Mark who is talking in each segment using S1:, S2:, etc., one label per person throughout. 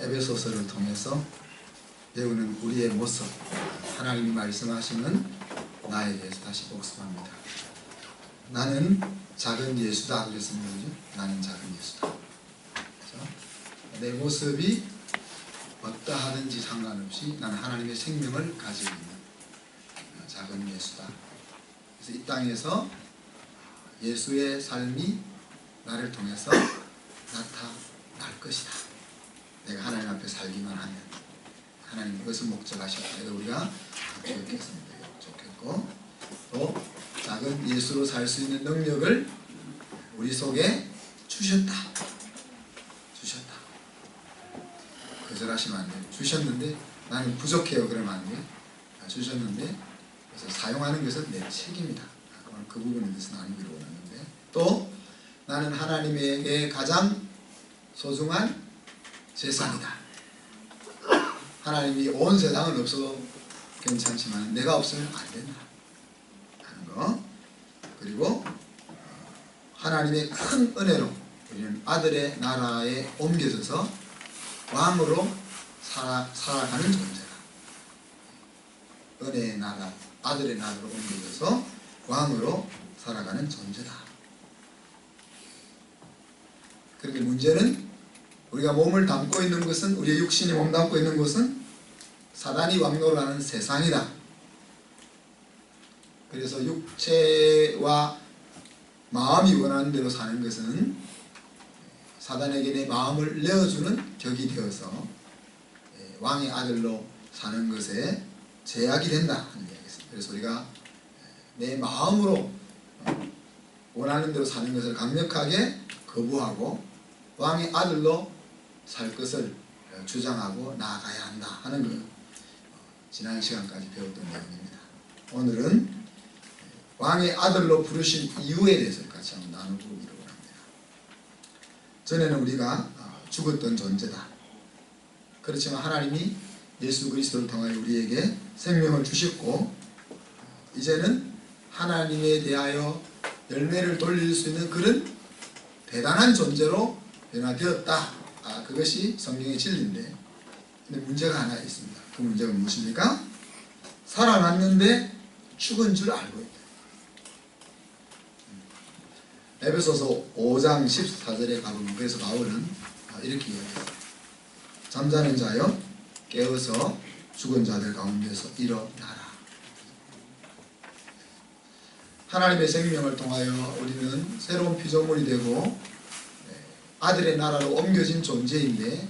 S1: 에베소서를 통해서 배우는 우리의 모습 하나님이 말씀하시는 나에 대해서 다시 복습합니다. 나는 작은 예수다 그랬습니다. 그죠? 나는 작은 예수다. 그래서 내 모습이 어떠하든지 상관없이 나는 하나님의 생명을 가지고 있는 작은 예수다. 그래서 이 땅에서 예수의 삶이 나를 통해서 나타날 것이다. 내가 하나님 앞에 살기만 하면 하나님 그것을 목적하셨다. 이거 우리가 기억했으면 좋겠고 또 작은 예수로 살 수 있는 능력을 우리 속에 주셨다. 주셨다. 거절하시면 안 돼요. 주셨는데 나는 부족해요. 그러면 안 돼요. 주셨는데 그래서 사용하는 것은 내 책임이다. 오늘 그 부분에 대해서 나누기로 원하는데 또 나는 하나님에게 가장 소중한 재산이다. 하나님이 온 세상은 없어도 괜찮지만 내가 없으면 안 된다. 하는 거. 그리고 하나님의 큰 은혜로 우리는 아들의 나라에 옮겨져서 왕으로 살아, 살아가는 존재다. 은혜의 나라, 아들의 나라로 옮겨져서 왕으로 살아가는 존재다. 그런데 문제는 우리가 몸을 담고 있는 것은 우리의 육신이 몸 담고 있는 것은 사단이 왕노라는 세상이다. 그래서 육체와 마음이 원하는 대로 사는 것은 사단에게 내 마음을 내어주는 격이 되어서 왕의 아들로 사는 것에 제약이 된다 하는 이야기입니다. 그래서 우리가 내 마음으로 원하는 대로 사는 것을 강력하게 거부하고 왕의 아들로 살 것을 주장하고 나아가야 한다 하는 것 지난 시간까지 배웠던 내용입니다. 오늘은 왕의 아들로 부르신 이유에 대해서 같이 한번 나누기로 합니다. 전에는 우리가 죽었던 존재다. 그렇지만 하나님이 예수 그리스도를 통하여 우리에게 생명을 주셨고 이제는 하나님에 대하여 열매를 돌릴 수 있는 그런 대단한 존재로 변화되었다. 아, 그것이 성경의 진리인데 근데 문제가 하나 있습니다. 그 문제가 무엇입니까? 살아났는데 죽은 줄 알고 있다. 에베소서 5장 14절에 가보면 그래서 바울은 이렇게 이야기해요. 잠자는 자여 깨어서 죽은 자들 가운데서 일어나라. 하나님의 생명을 통하여 우리는 새로운 피조물이 되고 아들의 나라로 옮겨진 존재인데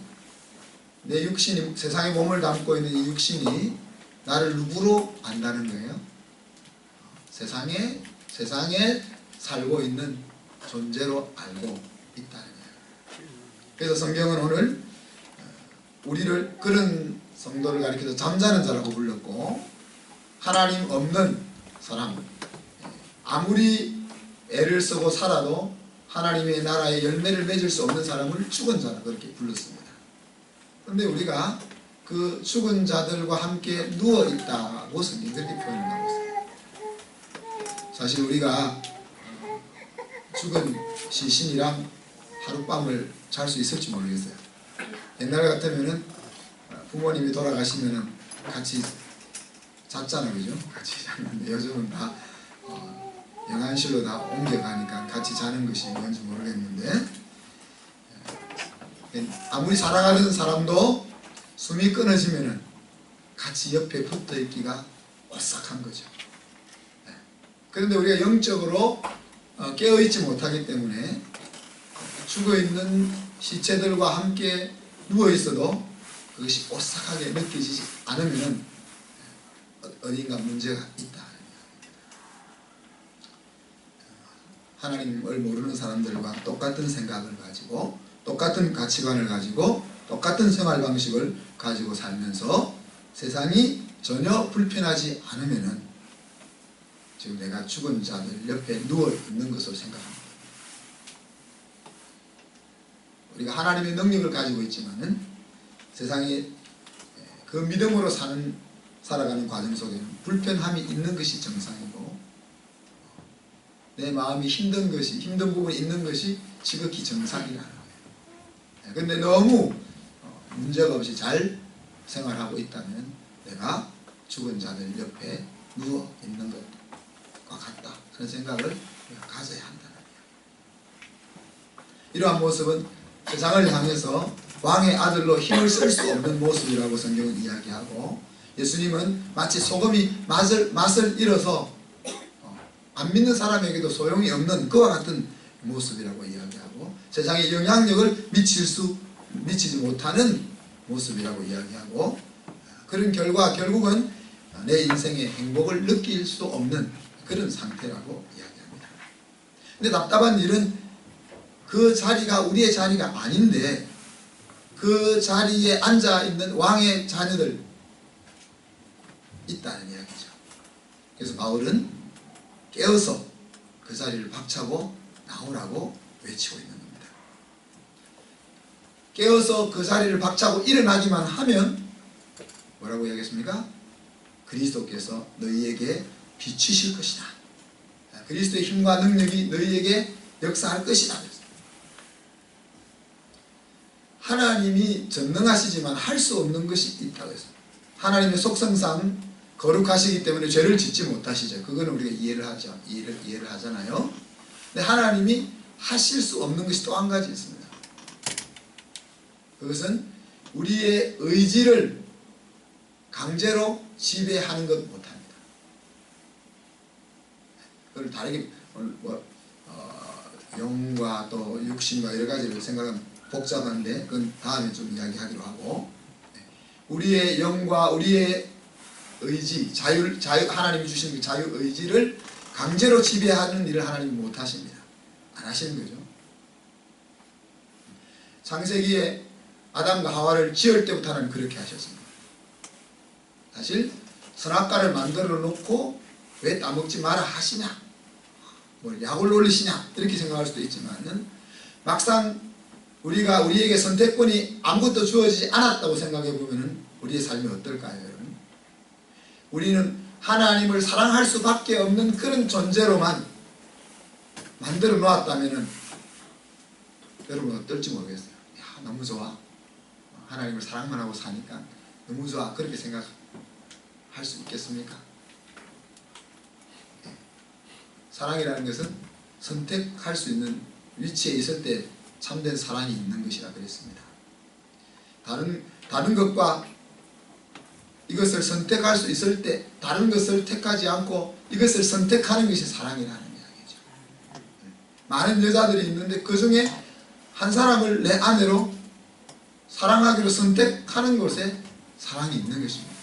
S1: 내 육신이 세상의 몸을 담고 있는 이 육신이 나를 누구로 안다는 거예요? 세상에 세상에 살고 있는 존재로 알고 있다는 거예요. 그래서 성경은 오늘 우리를 그런 성도를 가리켜서 잠자는 자라고 불렀고 하나님 없는 사람 아무리 애를 쓰고 살아도 하나님의 나라의 열매를 맺을 수 없는 사람을 죽은 자라 그렇게 불렀습니다. 그런데 우리가 그 죽은 자들과 함께 누워 있다고 성경 그렇게 표현을 하고 있어요. 사실 우리가 죽은 시신이랑 하룻밤을 잘 수 있을지 모르겠어요. 옛날 같으면은 부모님이 돌아가시면은 같이 잤잖아요, 그죠? 같이 잤는데 요즘은 다 어, 영안실로 다 옮겨가니까 같이 자는 것이 뭔지 모르겠는데 아무리 살아가는 사람도 숨이 끊어지면은 같이 옆에 붙어 있기가 오싹한 거죠. 그런데 우리가 영적으로 깨어 있지 못하기 때문에 죽어 있는 시체들과 함께 누워 있어도 그것이 오싹하게 느껴지지 않으면 어딘가 문제가 있다. 하나님을 모르는 사람들과 똑같은 생각을 가지고 똑같은 가치관을 가지고 똑같은 생활 방식을 가지고 살면서 세상이 전혀 불편하지 않으면은 지금 내가 죽은 자들 옆에 누워 있는 것으로 생각합니다. 우리가 하나님의 능력을 가지고 있지만은 세상에 그 믿음으로 사는 살아가는 과정 속에는 불편함이 있는 것이 정상이고 내 마음이 힘든 것이 힘든 부분이 있는 것이 지극히 정상이라는 거예요. 근데 너무 문제가 없이 잘 생활하고 있다면 내가 죽은 자들 옆에 누워 있는 것과 같다 그런 생각을 가져야 한다는 거예요. 이러한 모습은 세상을 향해서 왕의 아들로 힘을 쓸 수 없는 모습이라고 성경은 이야기하고 예수님은 마치 소금이 맛을 맛을 잃어서 어, 안 믿는 사람에게도 소용이 없는 그와 같은 모습이라고 이야기하고 세상에 영향력을 미칠 수 미치지 못하는 모습이라고 이야기하고 그런 결과 결국은 내 인생의 행복을 느낄 수 없는 그런 상태라고 이야기합니다. 근데 답답한 일은 그 자리가 우리의 자리가 아닌데 그 자리에 앉아 있는 왕의 자녀들 있다는 이야기죠. 그래서 바울은 깨어서 그 자리를 박차고 나오라고 외치고 있는 겁니다. 깨어서 그 자리를 박차고 일어나기만 하면 뭐라고 이야기했습니까? 그리스도께서 너희에게 비추실 것이다. 그리스도의 힘과 능력이 너희에게 역사할 것이다. 하나님이 전능하시지만 할 수 없는 것이 있다고 했어요. 하나님의 속성상 거룩하시기 때문에 죄를 짓지 못하시죠. 그거는 우리가 이해를 하죠. 이해를, 이해를 하잖아요. 근데 하나님이 하실 수 없는 것이 또 한 가지 있습니다. 그것은 우리의 의지를 강제로 지배하는 것 못합니다. 그걸 다르게 뭐, 어, 영과 또 육신과 여러 가지를 생각하면 복잡한데 그건 다음에 좀 이야기하기로 하고 네. 우리의 영과 우리의 의지, 자유, 자유 하나님이 주신 그 자유 의지를 강제로 지배하는 일을 하나님이 못 하십니다. 안 하시는 거죠. 창세기에 아담과 하와를 지을 때부터 하나님 그렇게 하셨습니다. 사실 선악과를 만들어 놓고 왜 따먹지 마라 하시냐 뭐 약을 올리시냐 이렇게 생각할 수도 있지만은 막상 우리가 우리에게 선택권이 아무것도 주어지지 않았다고 생각해 보면은 우리의 삶이 어떨까요? 우리는 하나님을 사랑할 수밖에 없는 그런 존재로만 만들어 놓았다면은 여러분 어떨지 모르겠어요. 야, 너무 좋아. 하나님을 사랑만 하고 사니까 너무 좋아. 그렇게 생각할 수 있겠습니까? 네. 사랑이라는 것은 선택할 수 있는 위치에 있을 때 참된 사랑이 있는 것이라 그랬습니다. 다른 다른 것과 이것을 선택할 수 있을 때 다른 것을 택하지 않고 이것을 선택하는 것이 사랑이라는 이야기죠. 많은 여자들이 있는데 그 중에 한 사람을 내 아내로 사랑하기로 선택하는 곳에 사랑이 있는 것입니다.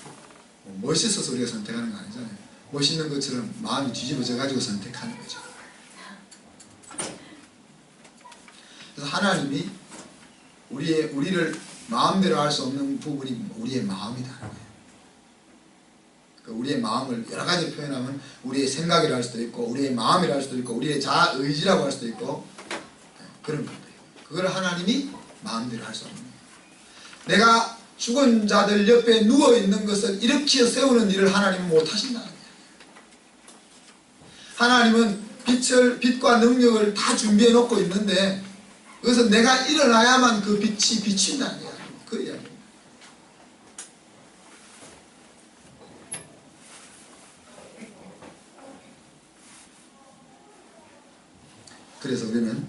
S1: 뭐 멋있어서 우리가 선택하는 거 아니잖아요. 멋있는 것처럼 마음이 뒤집어져 가지고 선택하는 거죠. 그래서 하나님이 우리의 우리를 마음대로 할 수 없는 부분이 우리의 마음이다. 그 우리의 마음을 여러 가지 표현하면 우리의 생각이라 할 수도 있고 우리의 마음이라 할 수도 있고 우리의 자아 의지라고 할 수도 있고 네, 그런 것들. 그걸 하나님이 마음대로 할 수 없는 거예요. 내가 죽은 자들 옆에 누워 있는 것을 일으켜 세우는 일을 하나님은 못 하신다는 거예요. 하나님은 빛을 빛과 능력을 다 준비해 놓고 있는데 그래서 내가 일어나야만 그 빛이 비친다는 이야기. 그 이야기입니다. 그래서 우리는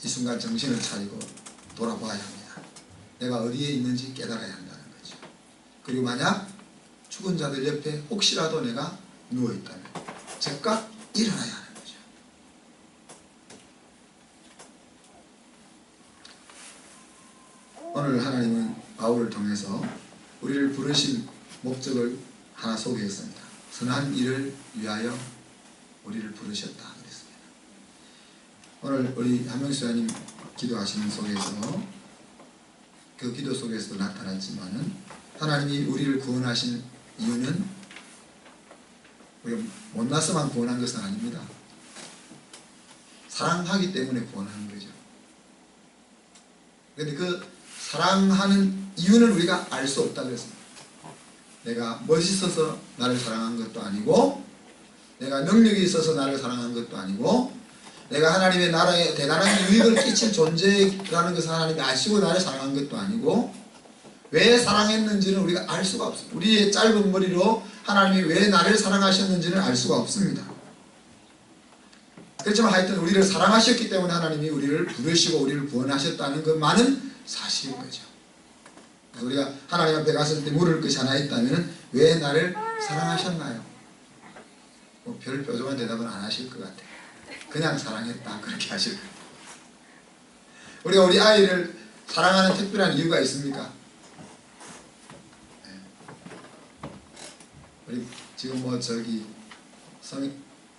S1: 이 순간 정신을 차리고 돌아봐야 합니다. 내가 어디에 있는지 깨달아야 한다는 거죠. 그리고 만약 죽은 자들 옆에 혹시라도 내가 누워 있다면 즉각 일어나야 하는 거죠. 오늘 하나님은 바울을 통해서 우리를 부르신 목적을 하나 소개했습니다. 선한 일을 위하여 우리를 부르셨다 그랬습니다. 오늘 우리 한명수 회님 기도하시는 속에서 그 기도 속에서도 나타났지만은 하나님이 우리를 구원하신 이유는 우리가 못나서만 구원한 것은 아닙니다. 사랑하기 때문에 구원하는 거죠. 근데 그 사랑하는 이유는 우리가 알 수 없다 그랬습니다. 내가 멋있어서 나를 사랑한 것도 아니고 내가 능력이 있어서 나를 사랑한 것도 아니고 내가 하나님의 나라에 대단한 유익을 끼칠 존재라는 것을 하나님이 아시고 나를 사랑한 것도 아니고 왜 사랑했는지는 우리가 알 수가 없습니다. 우리의 짧은 머리로 하나님이 왜 나를 사랑하셨는지는 알 수가 없습니다. 그렇지만 하여튼 우리를 사랑하셨기 때문에 하나님이 우리를 부르시고 우리를 구원하셨다는 것만은 사실인 거죠. 우리가 하나님 앞에 갔을 때 물을 것이 하나 있다면 왜 나를 사랑하셨나요? 뭐 별 뾰족한 대답은 안 하실 것 같아요. 그냥 사랑했다 그렇게 하실 거예요. 우리가 우리 아이를 사랑하는 특별한 이유가 있습니까? 네. 우리 지금 뭐 저기 성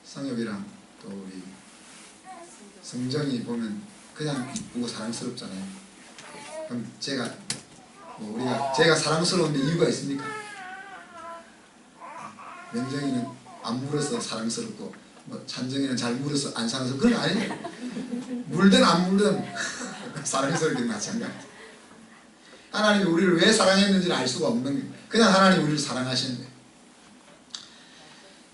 S1: 성엽이랑 또 우리 성정이 보면 그냥 이쁘고 사랑스럽잖아요. 그럼 제가 뭐 우리가 제가 사랑스러운데 이유가 있습니까? 명정이는 안 물어서 사랑스럽고 뭐 찬정이는 잘 물어서 안 사랑스럽고 그건 아니에요. 물든 안 물든 사랑스럽게 마찬가지. 하나님이 우리를 왜 사랑했는지를 알 수가 없는 거예요. 그냥 하나님 우리를 사랑하시는 거예요.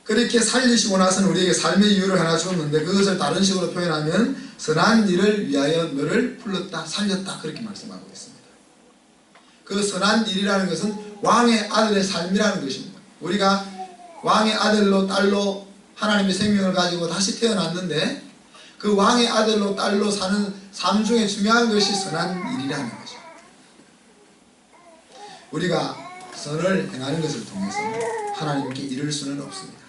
S1: 그렇게 살리시고 나서는 우리에게 삶의 이유를 하나 주었는데 그것을 다른 식으로 표현하면 선한 일을 위하여 너를 불렀다 살렸다 그렇게 말씀하고 있습니다. 그 선한 일이라는 것은 왕의 아들의 삶이라는 것입니다. 우리가 왕의 아들로 딸로 하나님의 생명을 가지고 다시 태어났는데 그 왕의 아들로 딸로 사는 삶 중에 중요한 것이 선한 일이라는 거죠. 우리가 선을 행하는 것을 통해서 하나님께 이룰 수는 없습니다.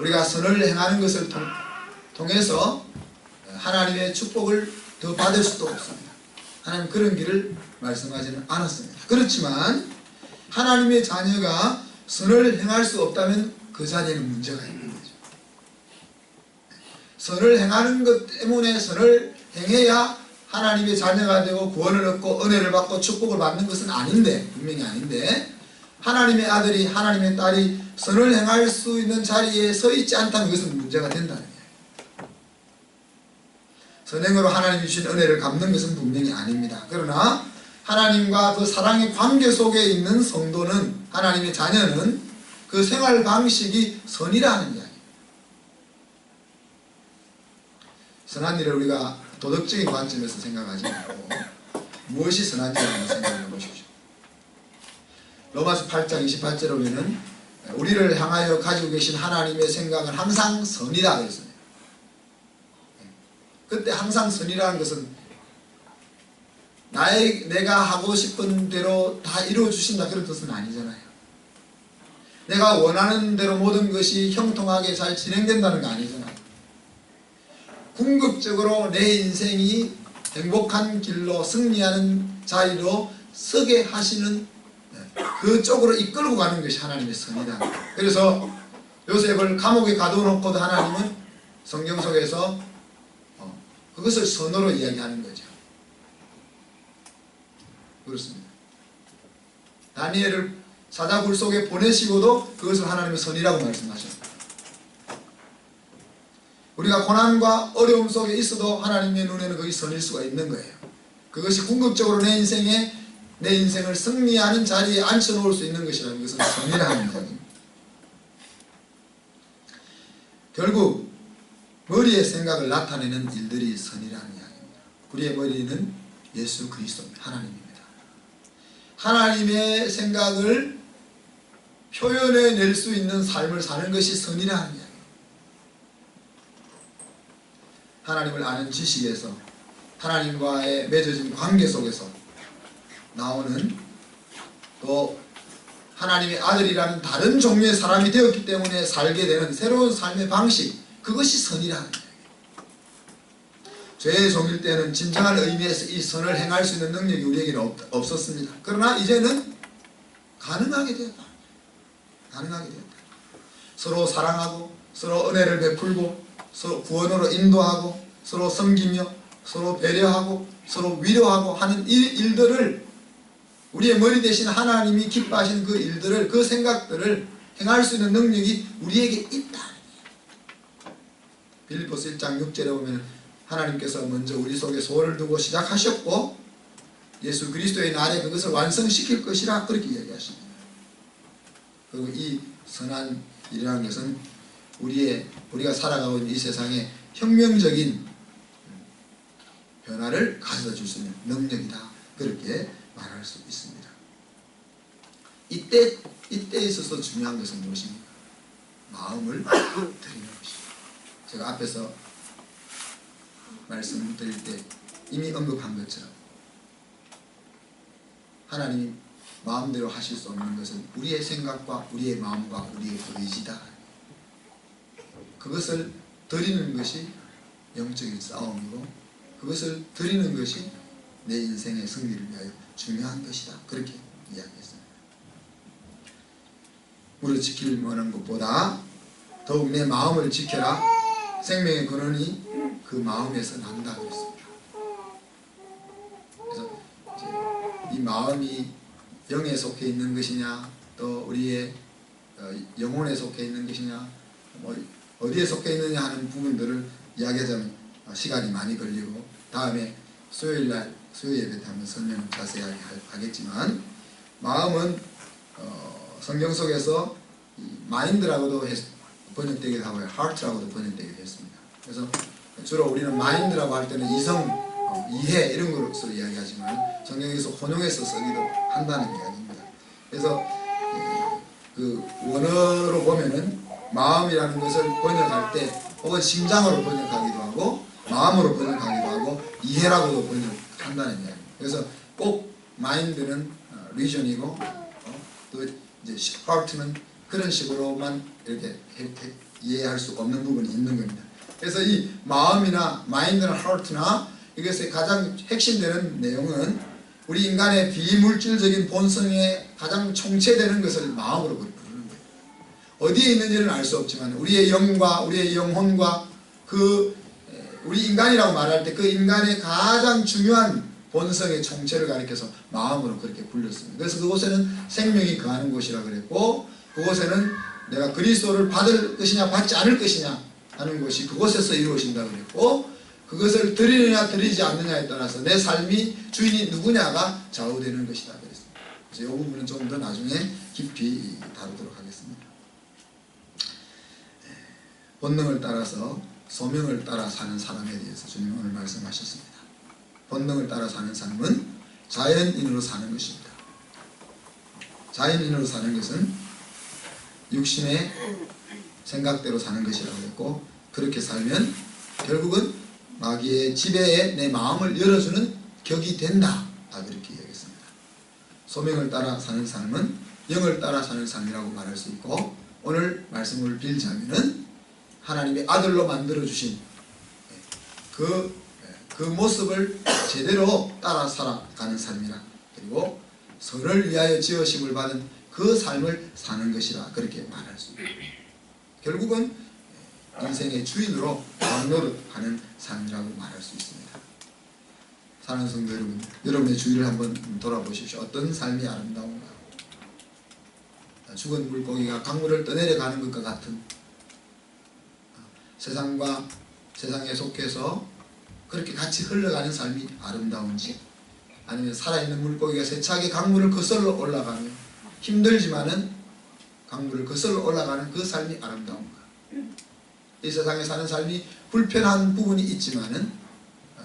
S1: 우리가 선을 행하는 것을 통, 통해서 하나님의 축복을 더 받을 수도 없습니다. 하나님 그런 길을 말씀하지는 않았습니다. 그렇지만 하나님의 자녀가 선을 행할 수 없다면 그 자리에는 문제가 있는 거죠. 선을 행하는 것 때문에 선을 행해야 하나님의 자녀가 되고 구원을 얻고 은혜를 받고 축복을 받는 것은 아닌데 분명히 아닌데 하나님의 아들이 하나님의 딸이 선을 행할 수 있는 자리에 서 있지 않다면 그것은 문제가 된다는 거예요. 선행으로 하나님이 주신 은혜를 갚는 것은 분명히 아닙니다. 그러나 하나님과 그 사랑의 관계 속에 있는 성도는 하나님의 자녀는 그 생활 방식이 선이라는 이야기. 선한 일을 우리가 도덕적인 관점에서 생각하지 말고 무엇이 선한 일이라고 생각해 보십시오. 로마서 8장 28절에 보면은 우리를 향하여 가지고 계신 하나님의 생각은 항상 선이다 그랬어요. 그때 항상 선이라는 것은 나의 내가 하고 싶은 대로 다 이루어 주신다 그런 뜻은 아니잖아요. 내가 원하는 대로 모든 것이 형통하게 잘 진행된다는 거 아니잖아요. 궁극적으로 내 인생이 행복한 길로 승리하는 자리로 서게 하시는 그 쪽으로 이끌고 가는 것이 하나님의 선이다. 그래서 요셉을 감옥에 가둬놓고도 하나님은 성경 속에서 어, 그것을 선으로 이야기하는 거죠. 그렇습니다. 다니엘을 사자굴 속에 보내시고도 그것을 하나님의 선이라고 말씀하셨다. 우리가 고난과 어려움 속에 있어도 하나님의 눈에는 그것이 선일 수가 있는 거예요. 그것이 궁극적으로 내 인생에 내 인생을 승리하는 자리에 앉혀놓을 수 있는 것이라는 것은 선이라는 이야기입니다. 결국 머리의 생각을 나타내는 일들이 선이라는 이야기입니다. 우리의 머리는 예수 그리스도입니다. 하나님입니다. 하나님의 생각을 표현해낼 수 있는 삶을 사는 것이 선이라는 이야기입니다. 하나님을 아는 지식에서 하나님과의 맺어진 관계 속에서 나오는 또 하나님의 아들이라는 다른 종류의 사람이 되었기 때문에 살게 되는 새로운 삶의 방식 그것이 선이라는 거예요. 죄의 종일 때는 진정한 의미에서 이 선을 행할 수 있는 능력이 우리에게는 없, 없었습니다. 그러나 이제는 가능하게 되었다. 가능하게 되었다. 서로 사랑하고 서로 은혜를 베풀고 서로 구원으로 인도하고 서로 섬기며 서로 배려하고 서로 위로하고 하는 일, 일들을 우리의 머리 대신 하나님이 기뻐하시는 그 일들을 그 생각들을 행할 수 있는 능력이 우리에게 있다. 빌리포스 1장 6절에 보면 하나님께서 먼저 우리 속에 소원을 두고 시작하셨고 예수 그리스도의 날에 그것을 완성시킬 것이라 그렇게 이야기하십니다. 그리고 이 선한 일이라는 것은 우리의 우리가 살아가고 있는 이 세상에 혁명적인 변화를 가져다 줄 수 있는 능력이다. 그렇게 말할 수 있습니다. 이때 이때 있어서 중요한 것은 무엇입니까? 마음을 드리는 것이죠. 제가 앞에서 말씀드릴 때 이미 언급한 것처럼 하나님이 마음대로 하실 수 없는 것은 우리의 생각과 우리의 마음과 우리의 의지다. 그것을 드리는 것이 영적인 싸움이고 그것을 드리는 것이 내 인생의 승리를 위하여 중요한 것이다. 그렇게 이야기했습니다. 무릇 지킬 만한 것보다 더욱 내 마음을 지켜라. 생명의 근원이 그 마음에서 난다 그랬습니다. 그래서 이 마음이 영에 속해 있는 것이냐, 또 우리의 어, 영혼에 속해 있는 것이냐, 뭐 어디에 속해 있느냐 하는 부분들을 이야기하자면 어, 시간이 많이 걸리고 다음에 수요일 날 수요 예배 때 한번 설명 자세하게 할- 하겠지만 마음은 어, 성경 속에서 이 마인드라고도 했- 번역되기도 하고 heart라고도 번역되기도 했습니다. 그래서 주로 우리는 마인드라고 할 때는 이성, 어, 이해 이런 것으로 이야기하지만 성경에서 혼용해서 쓰기도 한다는 이야기입니다. 그래서 에, 그 원어로 보면은 마음이라는 것을 번역할 때 혹은 심장으로 번역하기도 하고 마음으로 번역하기도 하고 이해라고도 번역한다는 이야기입니다. 그래서 꼭 마인드는 어, 리전이고 어, 또 이제 heart는 그런 식으로만 이렇게 해- 해- 이해할 수 없는 부분이 있는 겁니다. 그래서 이 마음이나 마인드나 heart나 이것의 가장 핵심되는 내용은 우리 인간의 비물질적인 본성에 가장 총체되는 것을 마음으로 거예요. 어디에 있는지는 알 수 없지만 우리의 영과 우리의 영혼과 그 에, 우리 인간이라고 말할 때 그 인간의 가장 중요한 본성의 총체를 가리켜서 마음으로 그렇게 불렸습니다. 그래서 그곳에는 생명이 거하는 곳이라 그랬고 그곳에는 내가 그리스도를 받을 것이냐 받지 않을 것이냐 하는 것이 그곳에서 이루어진다 그랬고 그것을 드리느냐 드리지 않느냐에 따라서 내 삶이 주인이 누구냐가 좌우되는 것이다 그랬습니다. 이 부분은 좀 더 나중에 깊이 다루도록 하겠습니다. 예, 본능을 따라서 소명을 따라 사는 사람에 대해서 주님 오늘 말씀하셨습니다. 본능을 따라 사는 삶은 자연인으로 사는 것입니다. 자연인으로 사는 것은 육신의 생각대로 사는 것이라고 했고 그렇게 살면 결국은 마귀의 지배에 내 마음을 열어주는 격이 된다. 다 그렇게 이야기했습니다. 소명을 따라 사는 삶은 영을 따라 사는 삶이라고 말할 수 있고 오늘 말씀을 빌자면은 하나님의 아들로 만들어 주신 그, 그 모습을 제대로 따라 살아가는 삶이라 그리고 선을 위하여 지으심을 받은 그 삶을 사는 것이라 그렇게 말할 수 있습니다. 결국은 인생의 주인으로 왕노릇하는 삶이라고 말할 수 있습니다. 사랑하는 성도 여러분, 여러분의 주위를 한번 돌아보십시오. 어떤 삶이 아름다운가? 죽은 물고기가 강물을 떠내려가는 것과 같은 세상과 세상에 속해서 그렇게 같이 흘러가는 삶이 아름다운지 아니면 살아있는 물고기가 세차게 강물을 거슬러 올라가며 힘들지만은 강물을 거슬러 올라가는 그 삶이 아름다운가? 이 세상에 사는 삶이 불편한 부분이 있지만은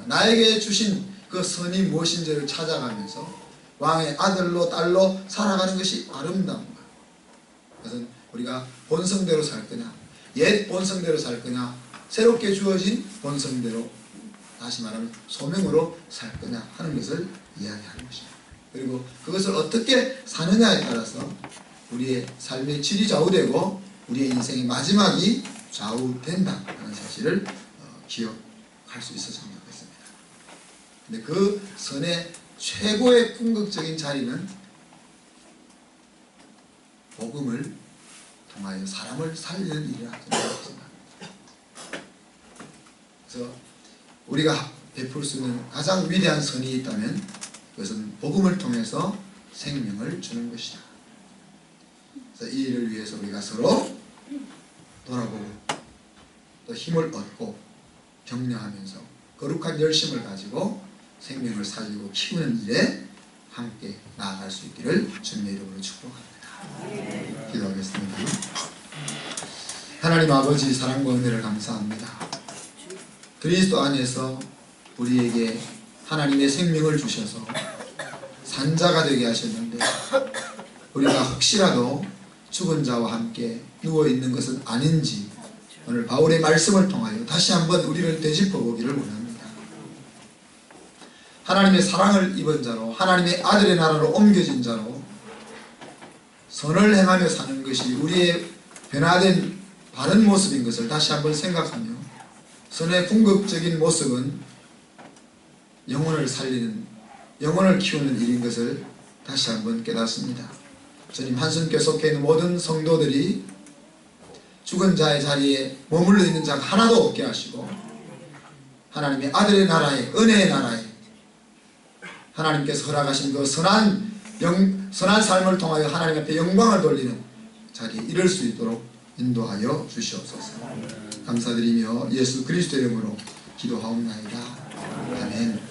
S1: 나에게 주신 그 선이 무엇인지를 찾아가면서 왕의 아들로 딸로 살아가는 것이 아름다운가? 그것은 우리가 본성대로 살 거냐 옛 본성대로 살 거냐 새롭게 주어진 본성대로 다시 말하면 소명으로 살 거냐 하는 것을 이야기하는 것입니다. 그리고 그것을 어떻게 사느냐에 따라서 우리의 삶의 질이 좌우되고 우리의 인생의 마지막이 좌우된다 하는 사실을 어, 기억할 수 있었으면 좋겠습니다. 근데 그 선의 최고의 궁극적인 자리는 복음을 통하여 사람을 살리는 일이라 생각합니다. 그래서 우리가 베풀 수 있는 가장 위대한 선이 있다면 그것은 복음을 통해서 생명을 주는 것이다. 그래서 이 일을 위해서 우리가 서로 돌아보고 또 힘을 얻고 격려하면서 거룩한 열심을 가지고 생명을 살리고 키우는 일에 함께 나아갈 수 있기를 주님의 이름으로 축복합니다. 기도하겠습니다. 하나님 아버지 사랑과 은혜를 감사합니다. 그리스도 안에서 우리에게 하나님의 생명을 주셔서 산자가 되게 하셨는데 우리가 혹시라도 죽은 자와 함께 누워 있는 것은 아닌지 오늘 바울의 말씀을 통하여 다시 한번 우리를 되짚어 보기를 원합니다. 하나님의 사랑을 입은 자로 하나님의 아들의 나라로 옮겨진 자로 선을 행하며 사는 것이 우리의 변화된 바른 모습인 것을 다시 한번 생각하며 선의 궁극적인 모습은 영혼을 살리는 영혼을 키우는 일인 것을 다시 한번 깨닫습니다. 주님 한순교 속해 있는 모든 성도들이 죽은 자의 자리에 머물러 있는 자가 하나도 없게 하시고 하나님의 아들의 나라에 은혜의 나라에 하나님께서 허락하신 그 선한 영, 선한 삶을 통하여 하나님 앞에 영광을 돌리는 자리에 이를 수 있도록 인도하여 주시옵소서. 감사드리며 예수 그리스도의 이름으로 기도하옵나이다. 아멘.